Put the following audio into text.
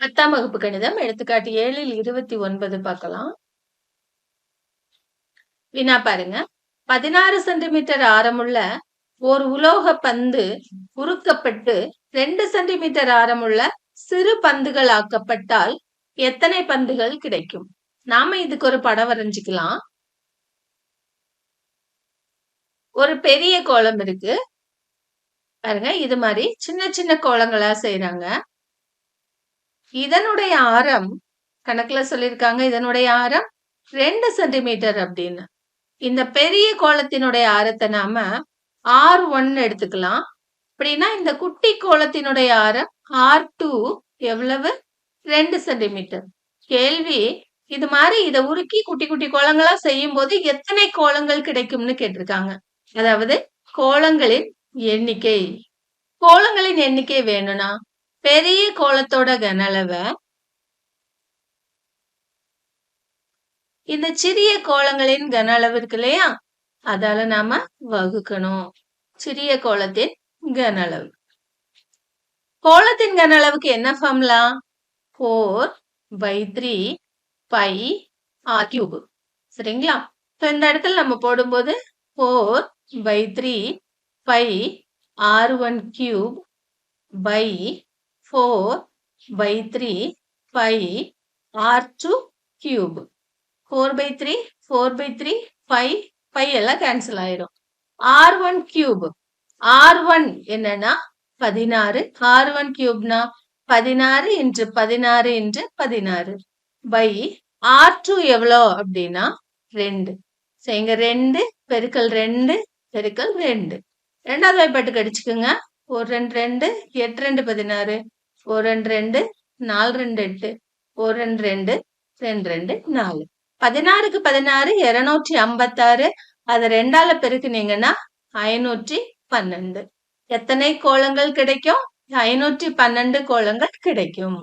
பத்தாம் வகுப்பு கணிதம் எடுத்துக்காட்டு ஏழில் இருபத்தி ஒன்பது பார்க்கலாம். வினா பாருங்க. பதினாறு சென்டிமீட்டர் ஆரமுள்ள ஒரு உலோக பந்து உருக்கப்பட்டு ரெண்டு சென்டிமீட்டர் ஆரமுள்ள சிறு பந்துகள் ஆக்கப்பட்டால் எத்தனை பந்துகள் கிடைக்கும்? நாம இதுக்கு ஒரு படம் வரைஞ்சுக்கலாம். ஒரு பெரிய கோலம் இருக்கு. பாருங்க இது மாதிரி சின்ன சின்ன கோலங்களா செய்யறாங்க இதனுடைய ஆரம் கணக்குல சொல்லியிருக்காங்க. இதனுடைய ஆரம் ரெண்டு சென்டிமீட்டர் அப்படின்னு. இந்த பெரிய கோலத்தினுடைய ஆரத்தை நாம ஆர் ஒன் எடுத்துக்கலாம். அப்படின்னா இந்த குட்டி கோலத்தினுடைய ஆரம் ஆர் டூ எவ்வளவு? ரெண்டு சென்டிமீட்டர். கேள்வி இது மாதிரி இதை உருக்கி குட்டி குட்டி கோலங்களா செய்யும் போது எத்தனை கோலங்கள் கிடைக்கும்னு கேட்டிருக்காங்க. அதாவது கோலங்களின் எண்ணிக்கை. கோலங்களின் எண்ணிக்கை வேணும்னா பெரிய கோலத்தோட கனளவை இந்த சிறிய கோலங்களின் கன அளவு இருக்கு இல்லையா? அதால நாம வகுக்கணும். சிறிய கோலத்தின் கன அளவு கோலத்தின் கன அளவுக்கு என்ன formula four by three pi R cube சரிங்களா? இந்த இடத்துல நம்ம போடும்போது four by three pi R one cube by four by three five R two cube four by three four by three five five எல்லாம் கேன்சல் ஆயிடும் R one cube R one என்னன்னா பதினாறு. R one கியூப்னா பதினாறு இன்று பதினாறு இன்று பதினாறு. By R two எவ்வளோ அப்படின்னா ரெண்டு. சரிங்க ரெண்டு பெருக்கல் ரெண்டு பெருக்கல் ரெண்டு. ரெண்டாவது வாய்ப்பாட்டுக்கு அடிச்சுக்கோங்க. ஒரு ரெண்டு ரெண்டு எட்டு ரெண்டு பதினாறு. ஒரு ரெண்டு ரெண்டு நாலு ரெண்டு எட்டு ஒரு ரெண்டு ரெண்டு ரெண்டு ரெண்டு நாலு. பதினாறுக்கு பதினாறு இருநூற்றி ஐம்பத்தாறு. அதை ரெண்டால பெருக்குனீங்கன்னா ஐநூற்றி பன்னெண்டு. எத்தனை கோலங்கள் கிடைக்கும்? ஐநூற்றி பன்னெண்டு கோலங்கள் கிடைக்கும்.